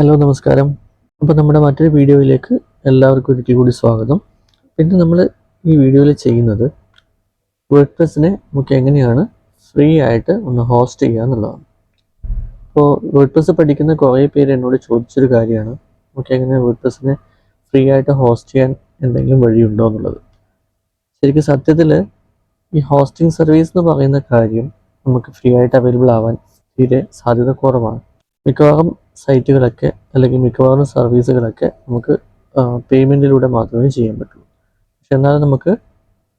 Hello നമസ്കാരം. അപ്പോൾ നമ്മുടെ മറ്റൊരു വീഡിയോയിലേക്ക് എല്ലാവർക്കും ഒരിക്കൽ കൂടി സ്വാഗതം. പിന്നെ നമ്മൾ ഈ വീഡിയോയിൽ ചെയ്യുന്നത് വേർഡ്പ്രസ്സിനെ നമുക്ക് എങ്ങനെയാണ് ഫ്രീ ആയിട്ട് ഒന്ന് ഹോസ്റ്റ് ചെയ്യുക എന്നുള്ളതാണ്. അപ്പോൾ വേർഡ്പ്രസ് പഠിക്കുന്ന കുറേ പേര് എന്നോട് ചോദിച്ചൊരു കാര്യമാണ്. നമുക്ക് എങ്ങനെ വേർഡ്പ്രസ്സിനെ ഫ്രീ ആയിട്ട് ഹോസ്റ്റ് ചെയ്യാൻ എന്തെങ്കിലും വഴിയുണ്ടോ എന്നുള്ളത്. ശരിക്കും സത്യത്തിൽ ഈ ഹോസ്റ്റിംഗ് സർവീസ് എന്ന് പറയുന്ന കാര്യം നമുക്ക് ഫ്രീ ആയിട്ട് അവൈലബിൾ ആവാൻ തീരെ സാധ്യത കുറവാണ്. മിക്കവാറും സൈറ്റുകളൊക്കെ അല്ലെങ്കിൽ മിക്കവാറും സർവീസുകളൊക്കെ നമുക്ക് പേയ്മെന്റിലൂടെ മാത്രമേ ചെയ്യാൻ പറ്റുള്ളൂ. പക്ഷെ എന്നാലും നമുക്ക്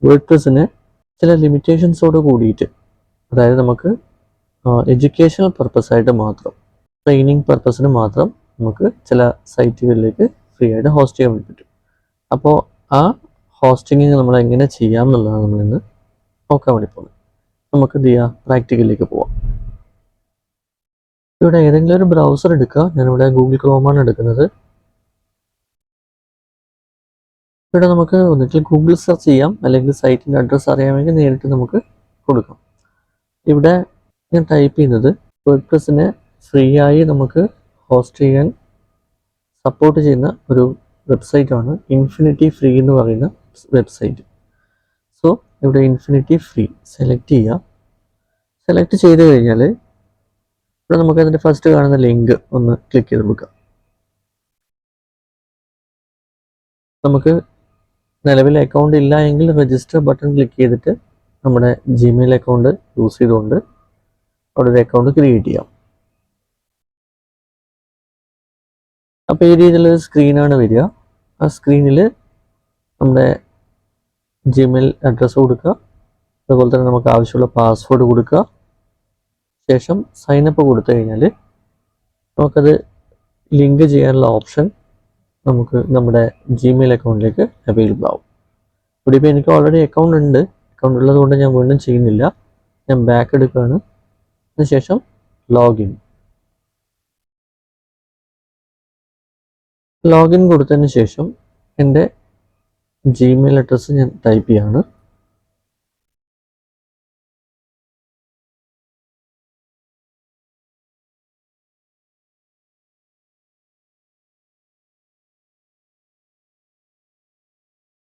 വേർഡ്പ്രസ്സിന് ചില ലിമിറ്റേഷൻസോട് കൂടിയിട്ട് അതായത് നമുക്ക് എഡ്യൂക്കേഷണൽ പർപ്പസായിട്ട് മാത്രം ട്രെയിനിങ് പർപ്പസിന് മാത്രം നമുക്ക് ചില സൈറ്റുകളിലേക്ക് ഫ്രീ ആയിട്ട് ഹോസ്റ്റ് ചെയ്യാൻ പറ്റും. അപ്പോൾ ആ ഹോസ്റ്റിംഗ് നമ്മൾ എങ്ങനെ ചെയ്യാം എന്നുള്ളതാണ് നമ്മളിന്ന് നോക്കാൻ വേണ്ടി പോകുന്നത്. നമുക്ക് ചെയ്യാം പ്രാക്ടിക്കലിലേക്ക് പോവാം. ഇവിടെ ഏതെങ്കിലും ഒരു ബ്രൗസർ എടുക്കുക. ഞാനിവിടെ ഗൂഗിൾ ക്രോമാണ് എടുക്കുന്നത്. ഇവിടെ നമുക്ക് ഒന്നുകിൽ ഗൂഗിൾ സെർച്ച് ചെയ്യാം. അല്ലെങ്കിൽ സൈറ്റിന്റെ അഡ്രസ്സ് അറിയാമെങ്കിൽ നേരിട്ട് നമുക്ക് കൊടുക്കാം. ഇവിടെ ഞാൻ ടൈപ്പ് ചെയ്യുന്നത് വേർഡ്പ്രസ്സിനെ ഫ്രീ ആയി നമുക്ക് ഹോസ്റ്റ് ചെയ്യാൻ സപ്പോർട്ട് ചെയ്യുന്ന ഒരു വെബ്സൈറ്റാണ് ഇൻഫിനിറ്റി ഫ്രീ എന്ന് പറയുന്ന വെബ്സൈറ്റ് സോ ഇവിടെ ഇൻഫിനിറ്റി ഫ്രീ സെലക്ട് ചെയ്യുക സെലക്ട് ചെയ്ത് കഴിഞ്ഞാൽ ഇവിടെ നമുക്ക് അതിന്റെ ഫസ്റ്റ് കാണുന്ന ലിങ്ക് ഒന്ന് ക്ലിക്ക് ചെയ്ത് കൊടുക്കാം. നമുക്ക് നിലവിൽ അക്കൗണ്ട് ഇല്ല എങ്കിൽ രജിസ്റ്റർ ബട്ടൺ ക്ലിക്ക് ചെയ്തിട്ട് നമ്മുടെ ജിമെയിൽ അക്കൗണ്ട് യൂസ് ചെയ്തുകൊണ്ട് അവിടെ ഒരു അക്കൗണ്ട് ക്രിയേറ്റ് ചെയ്യാം. അപ്പോൾ ഈ രീതിയിലുള്ള സ്ക്രീനാണ് വരിക. ആ സ്ക്രീനിൽ നമ്മുടെ ജിമെയിൽ അഡ്രസ്സ് കൊടുക്കുക. അതുപോലെ തന്നെ നമുക്ക് ആവശ്യമുള്ള പാസ്വേഡ് കൊടുക്കുക. ശേഷം സൈനപ്പ് കൊടുത്തു കഴിഞ്ഞാൽ നമുക്കത് ലിങ്ക് ചെയ്യാനുള്ള ഓപ്ഷൻ നമുക്ക് നമ്മുടെ ജിമെയിൽ അക്കൗണ്ടിലേക്ക് അവൈലബിൾ ആവും. ഇവിടെ ഇപ്പോൾ എനിക്ക് ഓൾറെഡി അക്കൗണ്ട് ഉണ്ട്. അക്കൗണ്ട് ഉള്ളതുകൊണ്ട് ഞാൻ വീണ്ടും ചെയ്യുന്നില്ല. ഞാൻ ബാക്ക് എടുക്കുകയാണ്. അതിനുശേഷം ലോഗിൻ ലോഗിൻ കൊടുത്തതിന് ശേഷം എന്റെ ജിമെയിൽ അഡ്രസ്സ് ഞാൻ ടൈപ്പ് ചെയ്യാണ്.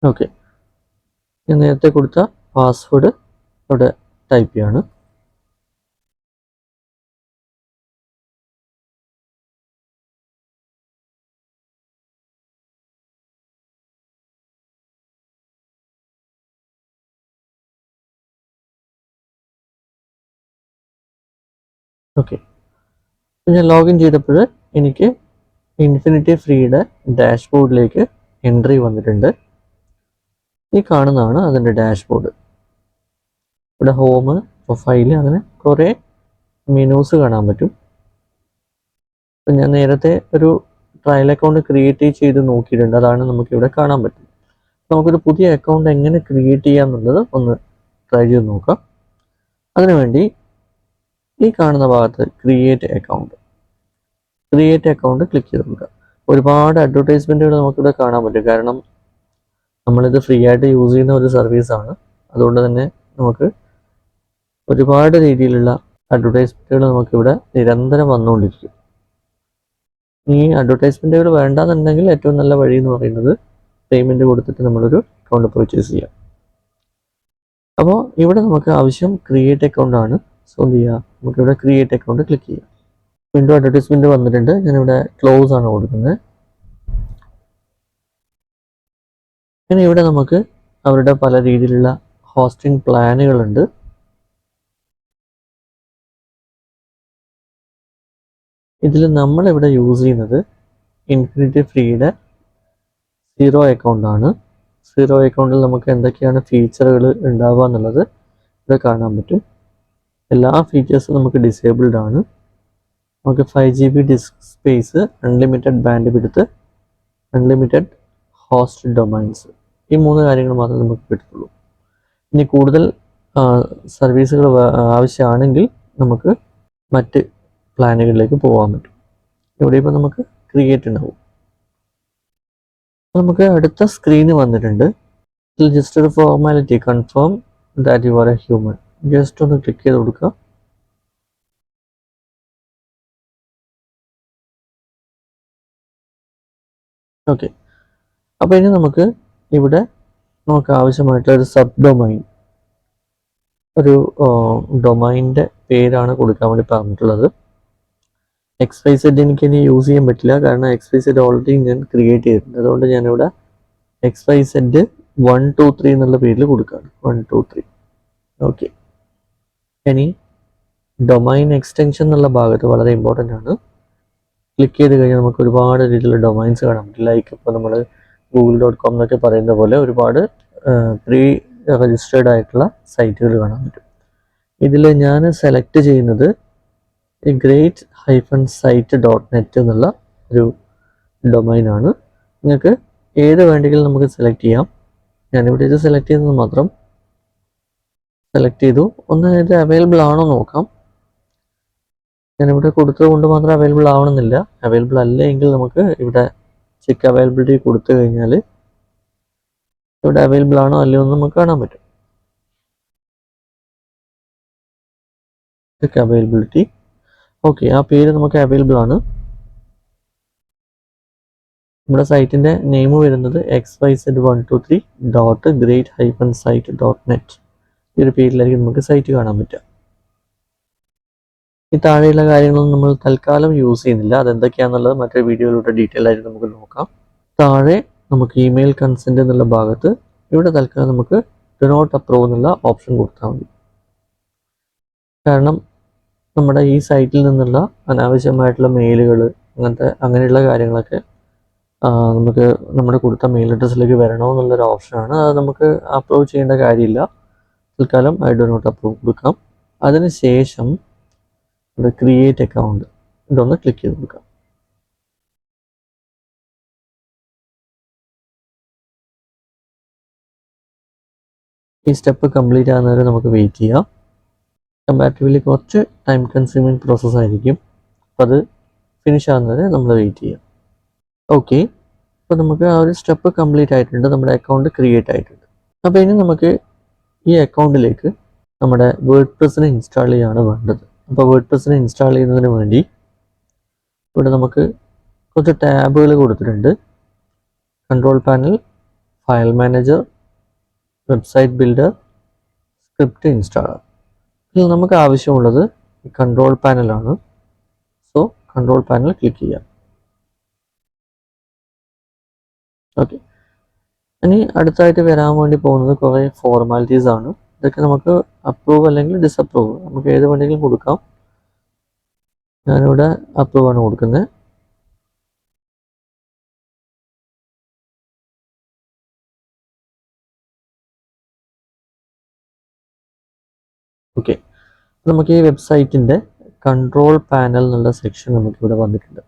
ഓക്കെ ഞാൻ നേരത്തെ കൊടുത്ത പാസ്വേഡ് അവിടെ ടൈപ്പ് ചെയ്യാണ്. ഓക്കെ ഞാൻ ലോഗിൻ ചെയ്തപ്പോൾ എനിക്ക് ഇൻഫിനിറ്റി ഫ്രീയുടെ ഡാഷ്ബോർഡിലേക്ക് എൻട്രി വന്നിട്ടുണ്ട്. ഈ കാണുന്നതാണ് അതിന്റെ ഡാഷ്ബോർഡ്. ഇവിടെ ഹോം പ്രൊഫൈൽ അങ്ങനെ കുറേ മെനൂസ് കാണാൻ പറ്റും. ഞാൻ നേരത്തെ ഒരു ട്രയൽ അക്കൗണ്ട് ക്രിയേറ്റ് ചെയ്ത് നോക്കിയിട്ടുണ്ട്. അതാണ് നമുക്കിവിടെ കാണാൻ പറ്റും നമുക്കൊരു പുതിയ അക്കൗണ്ട് എങ്ങനെ ക്രിയേറ്റ് ചെയ്യാം എന്നുള്ളത് ഒന്ന് ട്രൈ ചെയ്ത് നോക്കാം. അതിനുവേണ്ടി ഈ കാണുന്ന ഭാഗത്ത് create account create account click ചെയ്ത് നോക്കുക. ഒരുപാട് അഡ്വർടൈസ്മെന്റുകൾ നമുക്കിവിടെ കാണാൻ പറ്റും. കാരണം നമ്മളിത് ഫ്രീ ആയിട്ട് യൂസ് ചെയ്യുന്ന ഒരു സർവീസാണ് അതുകൊണ്ട് തന്നെ നമുക്ക് ഒരുപാട് രീതിയിലുള്ള അഡ്വർടൈസ്മെന്റുകൾ നമുക്കിവിടെ നിരന്തരം വന്നുകൊണ്ടിരിക്കും. ഈ അഡ്വർടൈസ്മെന്റുകൾ വേണ്ടാന്നുണ്ടെങ്കിൽ ഏറ്റവും നല്ല വഴി എന്ന് പറയുന്നത് പേയ്മെന്റ് കൊടുത്തിട്ട് നമ്മളൊരു അക്കൗണ്ട് പർച്ചേസ് ചെയ്യാം. അപ്പോൾ ഇവിടെ നമുക്ക് ആവശ്യം ക്രിയേറ്റ് അക്കൗണ്ട് ആണ്. സോ എന്ത് ചെയ്യുക നമുക്കിവിടെ ക്രിയേറ്റ് അക്കൗണ്ട് ക്ലിക്ക് ചെയ്യാം. വീണ്ടും അഡ്വർടൈസ്മെന്റ് വന്നിട്ടുണ്ട്. ഞാനിവിടെ ക്ലോസ് ആണ് കൊടുക്കുന്നത്. പിന്നെ ഇവിടെ നമുക്ക് അവരുടെ പല രീതിയിലുള്ള ഹോസ്റ്റിംഗ് പ്ലാനുകളുണ്ട് ഇതിൽ നമ്മളിവിടെ യൂസ് ചെയ്യുന്നത് ഇൻഫിനിറ്റി ഫ്രീയുടെ സീറോ അക്കൗണ്ടാണ് സീറോ അക്കൗണ്ടിൽ നമുക്ക് എന്തൊക്കെയാണ് ഫീച്ചറുകൾ ഉണ്ടാവുക എന്നുള്ളത് ഇവിടെ കാണാൻ പറ്റും. എല്ലാ ഫീച്ചേഴ്സും നമുക്ക് ഡിസേബിൾഡ് ആണ്. നമുക്ക് five G B disk space unlimited bandwidth unlimited host domains ഈ മൂന്ന് കാര്യങ്ങൾ മാത്രമേ നമുക്ക് കിട്ടുള്ളൂ ഇനി കൂടുതൽ സർവീസുകൾ ആവശ്യമാണെങ്കിൽ നമുക്ക് മറ്റ് പ്ലാനുകളിലേക്ക് പോകാൻ പറ്റും. ഇവിടെ ഇപ്പോൾ നമുക്ക് ക്രിയേറ്റ് ഉണ്ടാവും. നമുക്ക് അടുത്ത സ്ക്രീന് വന്നിട്ടുണ്ട്. ജസ്റ്റ് ഒരു formality confirm that you are a human just ഒന്ന് ക്ലിക്ക് ചെയ്ത് കൊടുക്കുക. ഓക്കെ അപ്പോൾ ഇനി നമുക്ക് ഇവിടെ നമുക്ക് ആവശ്യമായിട്ടുള്ള ഒരു സബ് ഡൊമൈൻ ഒരു ഡൊമൈന്റെ പേരാണ് കൊടുക്കാൻ വേണ്ടി പറഞ്ഞിട്ടുള്ളത്. എക്സ് വൈ സെഡ് എനിക്ക് ഇനി യൂസ് ചെയ്യാൻ പറ്റില്ല. കാരണം എക്സ് വൈ സെഡ് ഓൾറെഡി ഞാൻ ക്രിയേറ്റ് ചെയ്തിട്ടുണ്ട്. അതുകൊണ്ട് ഞാനിവിടെ X Y Z one two three എന്നുള്ള പേരിൽ കൊടുക്കുകയാണ്. വൺ ടു ത്രീ ഓക്കെ ഇനി ഡൊമൈൻ എക്സ്റ്റൻഷൻ എന്നുള്ള ഭാഗത്ത് വളരെ ഇമ്പോർട്ടന്റ് ആണ്. ക്ലിക്ക് ചെയ്ത് കഴിഞ്ഞാൽ നമുക്ക് ഒരുപാട് രീതിയിലുള്ള ഡൊമൈൻസ് കാണാൻ പറ്റും. ലൈക്ക് ഇപ്പോൾ നമ്മൾ ഗൂഗിൾ ഡോട്ട് കോം എന്നൊക്കെ പറയുന്ന പോലെ ഒരുപാട് പ്രീ രജിസ്റ്റേർഡ് ആയിട്ടുള്ള സൈറ്റുകൾ കാണാൻ പറ്റും. ഇതിൽ ഞാൻ സെലക്ട് ചെയ്യുന്നത് great hyphen site dot net എന്നുള്ള ഒരു ഡൊമൈനാണ് നിങ്ങൾക്ക് ഏത് വേണ്ടെങ്കിലും നമുക്ക് സെലക്ട് ചെയ്യാം. ഞാനിവിടെ ഇത് സെലക്ട് ചെയ്യുന്നത് മാത്രം സെലക്ട് ചെയ്തു. ഒന്ന് ഇത് അവൈലബിൾ ആണോ നോക്കാം. ഞാനിവിടെ കൊടുത്തത് കൊണ്ട് മാത്രം അവൈലബിൾ ആവണമെന്നില്ല. അവൈലബിൾ അല്ല എങ്കിൽ നമുക്ക് ഇവിടെ ചെക്ക് അവൈലബിലിറ്റി കൊടുത്തു കഴിഞ്ഞാൽ ഇവിടെ അവൈലബിൾ ആണോ അല്ലയോ എന്ന് നമുക്ക് കാണാൻ പറ്റും. ചെക്ക് അവൈലബിലിറ്റി ഓക്കെ ആ പേര് നമുക്ക് അവൈലബിൾ ആണ്. നമ്മുടെ സൈറ്റിന്റെ നെയിം വരുന്നത് X Y Z one two three dot great hyphen site dot net ഈ ഒരു പേരിലായിരിക്കും നമുക്ക് സൈറ്റ് കാണാൻ പറ്റുക. ഈ താഴെയുള്ള കാര്യങ്ങളൊന്നും നമ്മൾ തൽക്കാലം യൂസ് ചെയ്യുന്നില്ല. അതെന്തൊക്കെയാണെന്നുള്ളത് മറ്റൊരു വീഡിയോയിലൂടെ ഡീറ്റെയിൽ ആയിട്ട് നമുക്ക് നോക്കാം. താഴെ നമുക്ക് ഇമെയിൽ കൺസെന്റ് എന്നുള്ള ഭാഗത്ത് ഇവിടെ തൽക്കാലം നമുക്ക് ഡു നോട്ട് അപ്രൂവ് എന്നുള്ള ഓപ്ഷൻ കൊടുത്താൽ മതി. കാരണം നമ്മുടെ ഈ സൈറ്റിൽ നിന്നുള്ള അനാവശ്യമായിട്ടുള്ള മെയിലുകൾ അങ്ങനത്തെ അങ്ങനെയുള്ള കാര്യങ്ങളൊക്കെ നമുക്ക് നമ്മുടെ കൊടുത്ത മെയിൽ അഡ്രസ്സിലേക്ക് വരണോ എന്നുള്ളൊരു ഓപ്ഷനാണ് അത് നമുക്ക് അപ്രൂവ് ചെയ്യേണ്ട കാര്യമില്ല. തൽക്കാലം ഐ ഡോ നോട്ട് അപ്രൂവ് കൊടുക്കാം അതിനുശേഷം ഇവിടെ ക്രിയേറ്റ് അക്കൗണ്ട് ഇതൊന്ന് ക്ലിക്ക് ചെയ്ത് കൊടുക്കാം ഈ സ്റ്റെപ്പ് കംപ്ലീറ്റ് ആകുന്നവരെ നമുക്ക് വെയിറ്റ് ചെയ്യാം. കമ്പാരിറ്റീവ്ലി കുറച്ച് ടൈം കൺസ്യൂമിങ് പ്രോസസ്സ് ആയിരിക്കും. അപ്പോൾ അത് ഫിനിഷ് ആകുന്നവരെ നമ്മൾ വെയിറ്റ് ചെയ്യാം. ഓക്കെ അപ്പോൾ നമുക്ക് ആ ഒരു സ്റ്റെപ്പ് കംപ്ലീറ്റ് ആയിട്ടുണ്ട്. നമ്മുടെ അക്കൗണ്ട് ക്രിയേറ്റ് ആയിട്ടുണ്ട്. അപ്പോൾ ഇനി നമുക്ക് ഈ അക്കൗണ്ടിലേക്ക് നമ്മുടെ വേർഡ് പ്രസിനെ ഇൻസ്റ്റാൾ ചെയ്യാണ് വേണ്ടത്. അപ്പോൾ വേർഡ് പ്രസിനെ ഇൻസ്റ്റാൾ ചെയ്യുന്നതിന് വേണ്ടി ഇവിടെ നമുക്ക് കുറച്ച് ടാബുകൾ കൊടുത്തിട്ടുണ്ട്. Control panel file manager website builder script installer ഇതിൽ നമുക്ക് ആവശ്യമുള്ളത് ഈ കൺട്രോൾ പാനലാണ് സോ കൺട്രോൾ പാനൽ ക്ലിക്ക് ചെയ്യാം. ഓക്കെ ഇനി അടുത്തായിട്ട് വരാൻ വേണ്ടി പോകുന്നത് കുറേ ഫോർമാലിറ്റീസ് ആണ്. ഇതൊക്കെ നമുക്ക് അപ്രൂവ് അല്ലെങ്കിൽ ഡിസപ്രൂവ് നമുക്ക് ഏത് വേണമെങ്കിലും കൊടുക്കാം. ഞാനിവിടെ അപ്രൂവ് ആണ് കൊടുക്കുന്നത്. ഓക്കെ നമുക്ക് ഈ വെബ്സൈറ്റിന്റെ കൺട്രോൾ പാനൽ എന്നുള്ള സെക്ഷൻ നമുക്ക് ഇവിടെ വന്നിട്ടുണ്ട്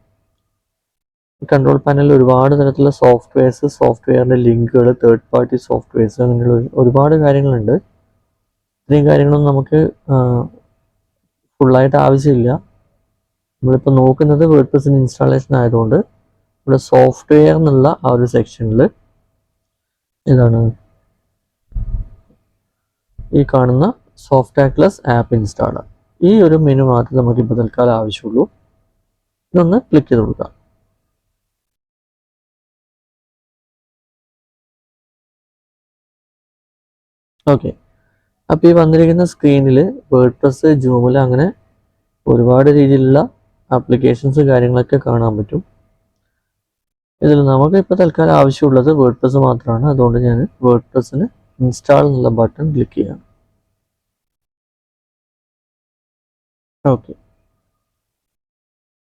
കൺട്രോൾ പാനലിൽ ഒരുപാട് തരത്തിലുള്ള സോഫ്റ്റ്വെയർസ് സോഫ്റ്റ്വെയറിന്റെ ലിങ്കുകൾ തേർഡ് പാർട്ടി സോഫ്റ്റ്വെയർസ് അങ്ങനെയുള്ള ഒരുപാട് കാര്യങ്ങളുണ്ട്. ഇത്രയും കാര്യങ്ങളൊന്നും നമുക്ക് ഫുള്ളായിട്ട് ആവശ്യമില്ല. നമ്മളിപ്പോൾ നോക്കുന്നത് വേർഡ് പ്രസിന്റെ ഇൻസ്റ്റാളേഷൻ ആയതുകൊണ്ട് ഇവിടെ സോഫ്റ്റ്വെയർ എന്നുള്ള ആ ഒരു സെക്ഷനിൽ ഇതാണ് ഈ കാണുന്ന സോഫ്റ്റ്വെയർ ക്ലസ് ആപ്പ് ഇൻസ്റ്റാളർ ഈ ഒരു മെനു മാത്രമേ നമുക്ക് ഇപ്പോൾ തൽക്കാലം ആവശ്യമുള്ളൂ. ഇതൊന്ന് ക്ലിക്ക് ചെയ്ത് കൊടുക്കാം. ഓക്കെ അപ്പോൾ ഈ വന്നിരിക്കുന്ന സ്ക്രീനിൽ വേർഡ് പ്രസ് ജൂമിൽ അങ്ങനെ ഒരുപാട് രീതിയിലുള്ള ആപ്ലിക്കേഷൻസ് കാര്യങ്ങളൊക്കെ കാണാൻ പറ്റും. ഇതിൽ നമുക്ക് ഇപ്പോൾ തൽക്കാലം ആവശ്യമുള്ളത് വേർഡ് പ്രസ് മാത്രമാണ്. അതുകൊണ്ട് ഞാൻ വേർഡ് പ്രസ്സിന് ഇൻസ്റ്റാൾ എന്നുള്ള ബട്ടൺ ക്ലിക്ക് ചെയ്യാം ഓക്കെ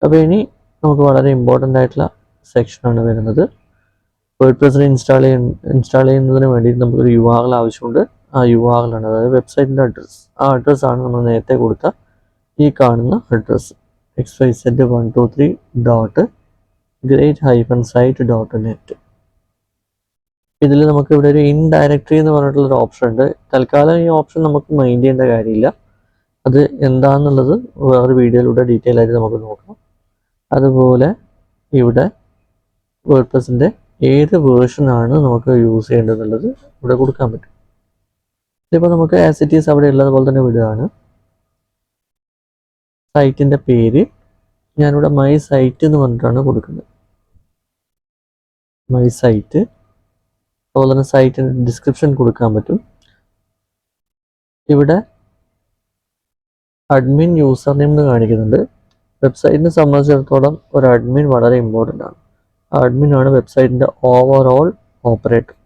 അപ്പോൾ ഇനി നമുക്ക് വളരെ ഇമ്പോർട്ടന്റ് ആയിട്ടുള്ള സെക്ഷനാണ് വരുന്നത്. വേർഡ് പ്രസ്സിന് ഇൻസ്റ്റാൾ ചെയ്യുന്ന ഇൻസ്റ്റാൾ ചെയ്യുന്നതിന് വേണ്ടി നമുക്കൊരു യു ആവശ്യമുണ്ട്. ആ യു ആർ ആണ് അതായത് വെബ്സൈറ്റിന്റെ അഡ്രസ്സ് ആ അഡ്രസ്സാണ് നമ്മൾ നേരത്തെ കൊടുത്ത ഈ കാണുന്ന address X Y Z one two three dot great hyphen site dot net ഇതിൽ നമുക്ക് ഇവിടെ ഒരു ഇൻഡയറക്ടറി എന്ന് പറഞ്ഞിട്ടുള്ള ഒരു ഓപ്ഷൻ ഉണ്ട്. തൽക്കാലം ഈ ഓപ്ഷൻ നമുക്ക് മൈൻഡ് ചെയ്യേണ്ട കാര്യമില്ല. അത് എന്താണെന്നുള്ളത് വേറെ വീഡിയോയിലൂടെ ഡീറ്റെയിൽ ആയിട്ട് നമുക്ക് നോക്കാം. അതുപോലെ ഇവിടെ വേർഡ് ഏത് വേർഷനാണ് നമുക്ക് യൂസ് ചെയ്യേണ്ടതെന്നുള്ളത് ഇവിടെ കൊടുക്കാൻ പറ്റും. ഇതിപ്പോൾ നമുക്ക് ആസ് ഇറ്റ് ഈസ് അവിടെ ഉള്ളതുപോലെ തന്നെ വിടുകയാണ്. സൈറ്റിന്റെ പേര്. ഞാനിവിടെ മൈ സൈറ്റ് എന്ന് പറഞ്ഞിട്ടാണ് കൊടുക്കുന്നത്. മൈ സൈറ്റ് അതുപോലെ തന്നെ സൈറ്റിന്റെ ഡിസ്ക്രിപ്ഷൻ കൊടുക്കാൻ പറ്റും. ഇവിടെ അഡ്മിൻ യൂസർ നെയിം എന്ന് കാണിക്കുന്നുണ്ട്. വെബ്സൈറ്റിനെ സംബന്ധിച്ചിടത്തോളം ഒരു അഡ്മിൻ വളരെ ഇമ്പോർട്ടന്റ് ആണ്. അഡ്മിൻ ആണ് വെബ്സൈറ്റിന്റെ ഓവറോൾ ഓപ്പറേറ്റർ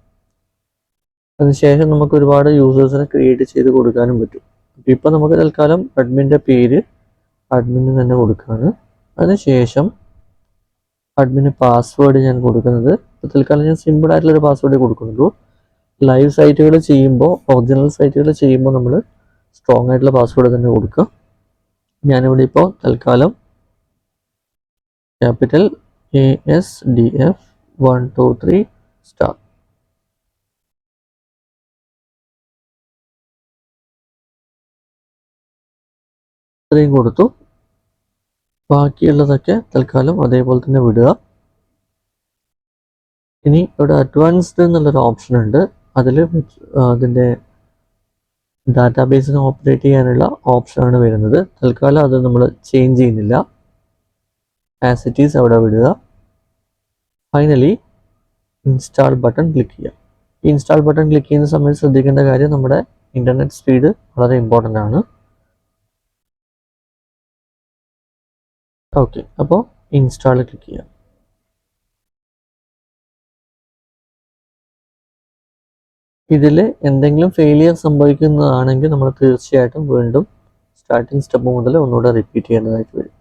അതിനുശേഷം നമുക്ക് ഒരുപാട് യൂസേഴ്സിനെ ക്രിയേറ്റ് ചെയ്ത് കൊടുക്കാനും പറ്റും. ഇപ്പം നമുക്ക് തൽക്കാലം അഡ്മിന്റെ പേര് അഡ്മിന് തന്നെ കൊടുക്കുകയാണ് അതിനുശേഷം അഡ്മിന് പാസ്വേഡ് ഞാൻ കൊടുക്കുന്നത്. തൽക്കാലം ഞാൻ സിമ്പിൾ ആയിട്ടുള്ളൊരു പാസ്വേഡ് കൊടുക്കുന്നുള്ളൂ. ലൈവ് സൈറ്റുകൾ ചെയ്യുമ്പോൾ ഒറിജിനൽ സൈറ്റുകൾ ചെയ്യുമ്പോൾ നമ്മൾ സ്ട്രോങ് ആയിട്ടുള്ള പാസ്വേഡ് തന്നെ കൊടുക്കുക. ഞാനിവിടെ ഇപ്പോൾ തൽക്കാലം capital A S D F one two three star ഇത്രയും കൊടുത്തു. ബാക്കിയുള്ളതൊക്കെ തൽക്കാലം അതേപോലെ തന്നെ വിടുക. ഇനി ഇവിടെ അഡ്വാൻസ്ഡ് എന്നുള്ളൊരു ഓപ്ഷൻ ഉണ്ട്. അതിൽ അതിന്റെ ഡാറ്റാബേസിനെ ഓപ്പറേറ്റ് ചെയ്യാനുള്ള ഓപ്ഷനാണ് വരുന്നത്. തൽക്കാലം അത് നമ്മൾ ചേഞ്ച് ചെയ്യുന്നില്ല. ആസ് ഇറ്റ് ഈസ് അവിടെ വിടുക. ഫൈനലി ഇൻസ്റ്റാൾ ബട്ടൺ ക്ലിക്ക് ചെയ്യാം ഈ ഇൻസ്റ്റാൾ ബട്ടൺ ക്ലിക്ക് ചെയ്യുന്ന സമയത്ത് ശ്രദ്ധിക്കേണ്ട കാര്യം നമ്മുടെ ഇന്റർനെറ്റ് സ്പീഡ് വളരെ ഇമ്പോർട്ടന്റ് ആണ്. ഓക്കെ അപ്പോൾ ഇൻസ്റ്റാൾ ക്ലിക്ക് ചെയ്യാം. ഇതിൽ എന്തെങ്കിലും ഫെയിലിയർ സംഭവിക്കുന്നതാണെങ്കിൽ നമ്മൾ തീർച്ചയായിട്ടും വീണ്ടും സ്റ്റാർട്ടിങ് സ്റ്റെപ്പ് മുതൽ ഒന്നുകൂടെ റിപ്പീറ്റ് ചെയ്യേണ്ടതായിട്ട് വരും.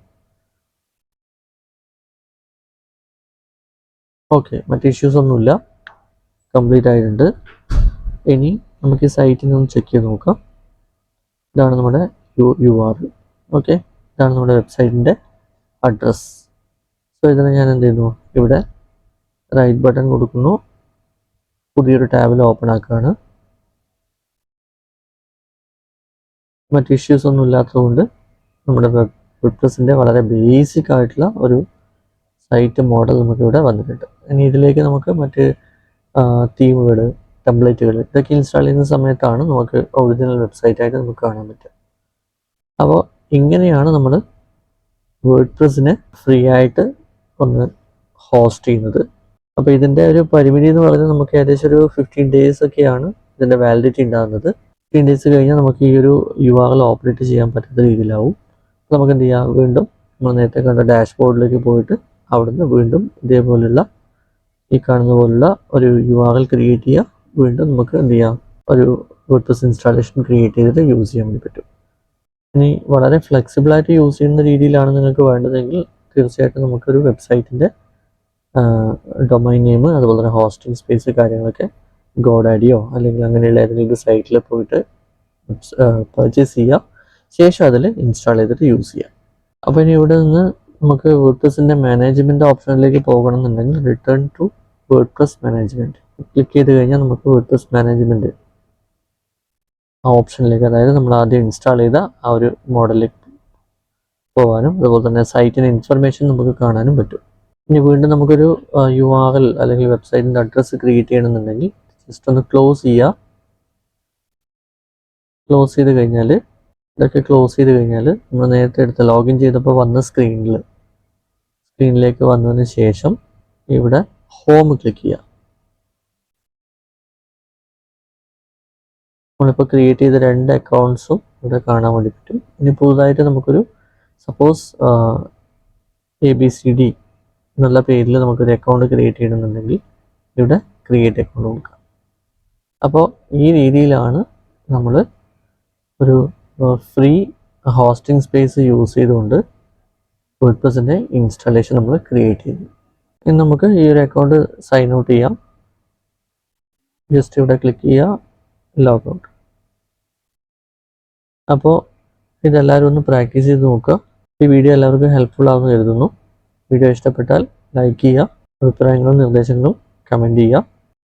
ഓക്കെ മറ്റ് ഇഷ്യൂസ് ഒന്നുമില്ല. കംപ്ലീറ്റ് ആയിട്ടുണ്ട്. ഇനി നമുക്ക് ഈ സൈറ്റിൽ നിന്ന് ചെക്ക് ചെയ്ത് നോക്കാം. ഇതാണ് നമ്മുടെ യു യു ആർ ഓക്കെ ഇതാണ് നമ്മുടെ വെബ്സൈറ്റിന്റെ അഡ്രസ് സോ ഇതിനെ ഞാൻ എന്ത് ചെയ്യുന്നു? ഇവിടെ റൈറ്റ് ബട്ടൺ കൊടുക്കുന്നു. പുതിയൊരു ടാബിൽ ഓപ്പൺ ആക്കുകയാണ്. മറ്റ് ഇഷ്യൂസ് ഒന്നും ഇല്ലാത്തതുകൊണ്ട് നമ്മുടെ വെബ് വളരെ ബേസിക് ആയിട്ടുള്ള ഒരു സൈറ്റ് മോഡൽ നമുക്കിവിടെ വന്നിട്ടുണ്ട്. ഇനി ഇതിലേക്ക് നമുക്ക് മറ്റ് തീമുകൾ ടെംപ്ലേറ്റുകൾ ഇതൊക്കെ ഇൻസ്റ്റാൾ ചെയ്യുന്ന സമയത്താണ് നമുക്ക് ഒറിജിനൽ വെബ്സൈറ്റായിട്ട് നമുക്ക് കാണാൻ പറ്റുക. അപ്പോൾ ഇങ്ങനെയാണ് നമ്മൾ വേർഡ് പ്രസിനെ ഫ്രീ ആയിട്ട് ഒന്ന് ഹോസ്റ്റ് ചെയ്യുന്നത്. അപ്പോൾ ഇതിന്റെ ഒരു പരിമിതി എന്ന് പറഞ്ഞാൽ നമുക്ക് ഏകദേശം ഒരു ഫിഫ്റ്റീൻ ഡേയ്സ് ഒക്കെയാണ് ഇതിന്റെ വാലിഡിറ്റി ഉണ്ടാകുന്നത്. ഫിഫ്റ്റീൻ ഡേയ്സ് കഴിഞ്ഞാൽ നമുക്ക് ഈ ഒരു യു ആർ ഓപ്പറേറ്റ് ചെയ്യാൻ പറ്റാത്ത രീതിയിലാവും. നമുക്ക് എന്ത് ചെയ്യാം? വീണ്ടും നമ്മൾ നേരത്തെ കണ്ട ഡാഷ്ബോർഡിലേക്ക് പോയിട്ട് അവിടുന്ന് വീണ്ടും ഇതേപോലുള്ള ഈ കാണുന്ന പോലുള്ള ഒരു യു ആർ എൽ ക്രിയേറ്റ് ചെയ്യുക. വീണ്ടും നമുക്ക് എന്ത് ചെയ്യാം? ഒരു വേർഡ്പ്രസ് ഇൻസ്റ്റാളേഷൻ ക്രിയേറ്റ് ചെയ്തിട്ട് യൂസ് ചെയ്യാൻ വേണ്ടി പറ്റും. ഇനി വളരെ ഫ്ലെക്സിബിളായിട്ട് യൂസ് ചെയ്യുന്ന രീതിയിലാണ് നിങ്ങൾക്ക് വേണ്ടതെങ്കിൽ തീർച്ചയായിട്ടും നമുക്കൊരു വെബ്സൈറ്റിന്റെ ഡൊമൈൻ നെയിം അതുപോലെ തന്നെ ഹോസ്റ്റിംഗ് സ്പേസ് കാര്യങ്ങളൊക്കെ ഗോഡാഡിയോ അല്ലെങ്കിൽ അങ്ങനെയുള്ള ഏതെങ്കിലും സൈറ്റിൽ പോയിട്ട് പർച്ചേസ് ചെയ്യുക ശേഷം അതിൽ ഇൻസ്റ്റാൾ ചെയ്തിട്ട് യൂസ് ചെയ്യാം. അപ്പോൾ ഇനി ഇവിടെ നിന്ന് നമുക്ക് വേർഡ്പ്രസിന്റെ മാനേജ്മെന്റ് ഓപ്ഷനിലേക്ക് പോകണമെന്നുണ്ടെങ്കിൽ return to WordPress management click ചെയ്ത് കഴിഞ്ഞാൽ നമുക്ക് വേർഡ്പ്രസ് മാനേജ്മെന്റ് ആ ഓപ്ഷനിലേക്ക് അതായത് നമ്മൾ ആദ്യം ഇൻസ്റ്റാൾ ചെയ്ത ആ ഒരു മോഡലിലേക്ക് പോകാനും അതുപോലെ തന്നെ സൈറ്റിന്റെ ഇൻഫർമേഷൻ നമുക്ക് കാണാനും പറ്റും. ഇനി വീണ്ടും നമുക്കൊരു യു ആർ എൽ അല്ലെങ്കിൽ വെബ്സൈറ്റിന്റെ അഡ്രസ്സ് ക്രിയേറ്റ് ചെയ്യണമെന്നുണ്ടെങ്കിൽ ജസ്റ്റ് ഒന്ന് ക്ലോസ് ചെയ്യുക ക്ലോസ് ചെയ്ത് കഴിഞ്ഞാൽ ഇതൊക്കെ ക്ലോസ് ചെയ്ത് കഴിഞ്ഞാൽ നമ്മൾ നേരത്തെ എടുത്ത് ലോഗിൻ ചെയ്തപ്പോൾ വന്ന സ്ക്രീനിൽ സ്ക്രീനിലേക്ക് വന്നതിന് ശേഷം ഇവിടെ ഹോം ക്ലിക്ക് ചെയ്യുക നമ്മളിപ്പോൾ ക്രിയേറ്റ് ചെയ്ത രണ്ട് അക്കൗണ്ട്സും ഇവിടെ കാണാൻ വേണ്ടി പറ്റും. ഇനി പുതുതായിട്ട് നമുക്കൊരു suppose A B C D എന്നുള്ള പേരിൽ നമുക്കൊരു അക്കൗണ്ട് ക്രിയേറ്റ് ചെയ്യണമെന്നുണ്ടെങ്കിൽ ഇവിടെ ക്രിയേറ്റ് അക്കൗണ്ട് കൊടുക്കാം. അപ്പോൾ ഈ രീതിയിലാണ് നമ്മൾ ഒരു ഫ്രീ ഹോസ്റ്റിംഗ് സ്പേസ് യൂസ് ചെയ്തുകൊണ്ട് വേർഡ്പ്രസിന്റെ ഇൻസ്റ്റാളേഷൻ നമ്മൾ ക്രിയേറ്റ് ചെയ്തു. ഇനി നമുക്ക് ഈ ഒരു അക്കൗണ്ട് സൈൻ ഔട്ട് ചെയ്യാം. ജസ്റ്റ് ഇവിടെ ക്ലിക്ക് ചെയ്യുക ലോഗ് ഔട്ട് അപ്പോൾ ഇതെല്ലാവരും ഒന്ന് പ്രാക്ടീസ് ചെയ്ത് നോക്കുക. ഈ വീഡിയോ എല്ലാവർക്കും ഹെൽപ്ഫുൾ ആകുമെന്ന് കരുതുന്നു. വീഡിയോ ഇഷ്ടപ്പെട്ടാൽ ലൈക്ക് ചെയ്യുക അഭിപ്രായങ്ങളും നിർദ്ദേശങ്ങളും കമന്റ് ചെയ്യുക.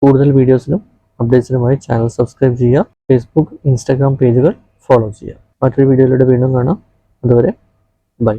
കൂടുതൽ വീഡിയോസിനും അപ്ഡേറ്റ്സിനുമായി ചാനൽ സബ്സ്ക്രൈബ് ചെയ്യുക. ഫേസ്ബുക്ക് ഇൻസ്റ്റാഗ്രാം പേജുകൾ ഫോളോ ചെയ്യുക. മറ്റൊരു വീഡിയോയിലൂടെ വീണ്ടും കാണാം. അതുവരെ ബൈ